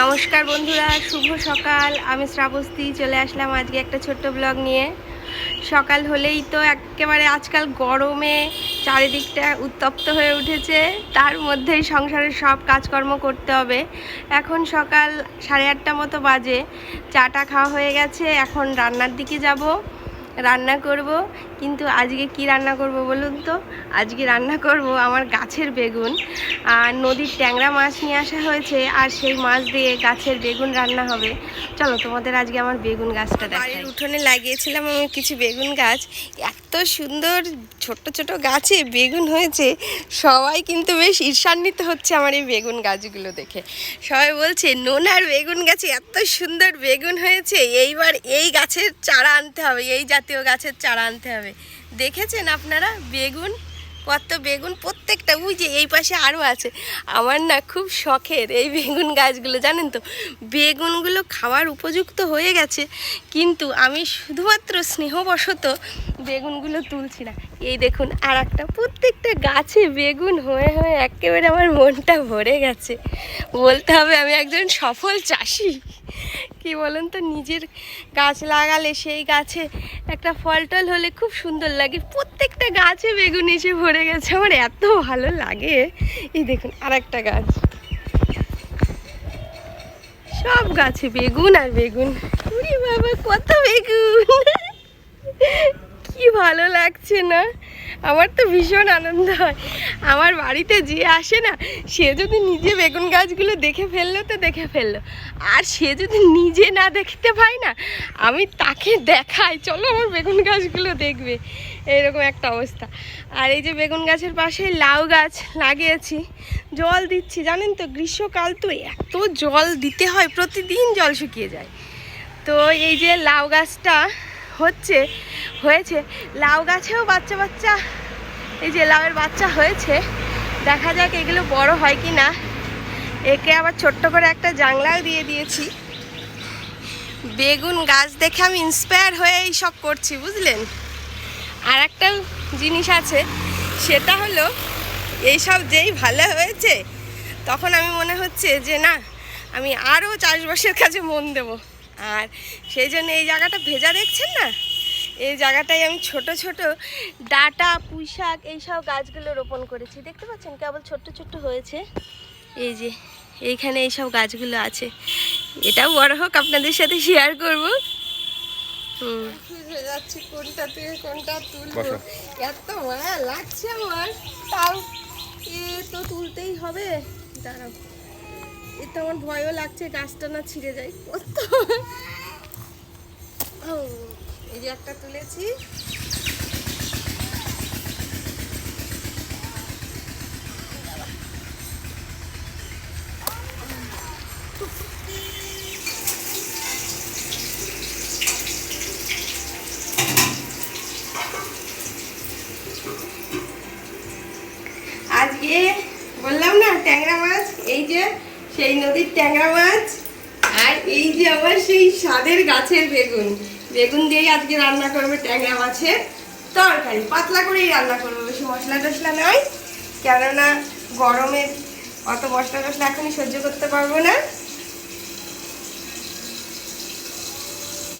নমস্কার বন্ধুরা, শুভ সকাল। আমি শ্রাবস্তি চলে আসলাম আজকে একটা ছোট্ট ব্লগ নিয়ে। সকাল হলেই তো একেবারে আজকাল গরমে চারিদিকটা উত্তপ্ত হয়ে উঠেছে। তার মধ্যেই সংসারের সব কাজকর্ম করতে হবে। এখন সকাল সাড়ে আটটা মতো বাজে। চাটা খাওয়া হয়ে গেছে। এখন রান্নার দিকে যাব। রান্না করব। কিন্তু আজকে কি রান্না করব বলুন তো? আজকে রান্না করব আমার গাছের বেগুন। আর নদীর ট্যাংরা মাছ নিয়ে আসা হয়েছে, আর সেই মাছ দিয়ে গাছের বেগুন রান্না হবে। চলো তোমাদের আজকে আমার বেগুন গাছটা দেখাই। উঠোনে লাগিয়েছিলাম আমি কিছু বেগুন গাছ। এত সুন্দর ছোট ছোট গাছে বেগুন হয়েছে, সবাই কিন্তু বেশ ঈর্ষান্বিত হচ্ছে আমার এই বেগুন গাছগুলো দেখে। সবাই বলছে, নোনার বেগুন গাছে এত সুন্দর বেগুন হয়েছে, এইবার এই গাছের চারা আনতে হবে, এই জাতীয় গাছের চারা আনতে হবে। দেখেছেন আপনারা? বেগুন, কত বেগুন, প্রত্যেকটা, ওই যে এই পাশে আরও আছে। আমার না খুব শখের এই বেগুন গাছগুলো, জানেন তো? বেগুনগুলো খাওয়ার উপযুক্ত হয়ে গেছে। কিন্তু আমি শুধুমাত্র স্নেহবশত বেগুনগুলো তুলছি না। এই দেখুন আর একটা প্রত্যেকটা গাছে বেগুন হয়ে হয়ে একেবারে আমার মনটা ভরে গেছে। বলতে হবে আমি একজন সফল চাষি। কি বলেন তো, নিজের গাছ লাগালে সেই গাছে একটা ফল টল হলে খুব সুন্দর লাগে। প্রত্যেকটা গাছে বেগুন এসে ভরে গেছে, আমার এত ভালো লাগে। এই দেখুন আর একটা গাছ। সব গাছে বেগুন আর বেগুন। বাবা, কত বেগুন! কি ভালো লাগছে না? আমার তো ভীষণ আনন্দ হয়। আমার বাড়িতে যে আসে না, সে যদি নিজে বেগুন গাছগুলো দেখে ফেলল তো দেখে ফেলল। আর সে যদি নিজে না দেখতে পায় না, আমি তাকে দেখাই। চলো আমার বেগুন গাছগুলো দেখবে। এরকম একটা অবস্থা। আর এই যে বেগুন গাছের পাশে লাউ গাছ লাগিয়েছি। জল দিচ্ছি। জানেন তো, গ্রীষ্মকাল তো এত জল দিতে হয়, প্রতিদিন জল শুকিয়ে যায়। তো এই যে লাউ গাছটা হচ্ছে হয়েছে। লাউ গাছেও বাচ্চা বাচ্চা, এই যে লাউয়ের বাচ্চা হয়েছে। দেখা যাক এগুলো বড় হয় কি না। একে আবার ছোট্ট করে একটা জাংলাও দিয়ে দিয়েছি। বেগুন গাছ দেখে আমি ইন্সপায়ার হয়ে এই সব করছি, বুঝলেন? আর একটা জিনিস আছে, সেটা হলো এইসব যেই ভালো হয়েছে, তখন আমি মনে হচ্ছে যে না, আমি আরও চাষবাসের কাজে মন দেব। আর সেই জন্য এই জায়গাটা ভেজা দেখছেন না? এই জায়গাটায় আমি ছোট ছোট ডাটা পুঁই শাক এইসব গাছগুলো রোপণ করেছি। দেখতে পাচ্ছেন কেবল ছোট্ট ছোট্ট হয়েছে। এই যে এইখানে এইসব গাছগুলো আছে। এটাও বড় হোক আপনাদের সাথে শেয়ার করব। হুম। যাচ্ছি কোনটা থেকে কোনটা তুলবো? বসো। এত মায়া লাগছে আমার। তাও এ তো তুলতেই হবে। দাঁড়াও। এ তো আমার ভয়ও লাগছে গাছটা না ছিঁড়ে যায়। কত ও, এই যে একটা তুলেছি। আজকে বললাম না, ট্যাংরা মাছ, এই যে সেই নদীর ট্যাংরা মাছ, আর এই যে আমার সেই স্বাদের গাছের বেগুন। বেগুন দিয়েই আজকে রান্না করবে, ট্যাংরা মাছের তরকারি। পাতলা করেই রান্না করব, বেশি মশলা টশলা নয়। কেননা গরমে অত মশলা টশলা এখনই সহ্য করতে পারব না।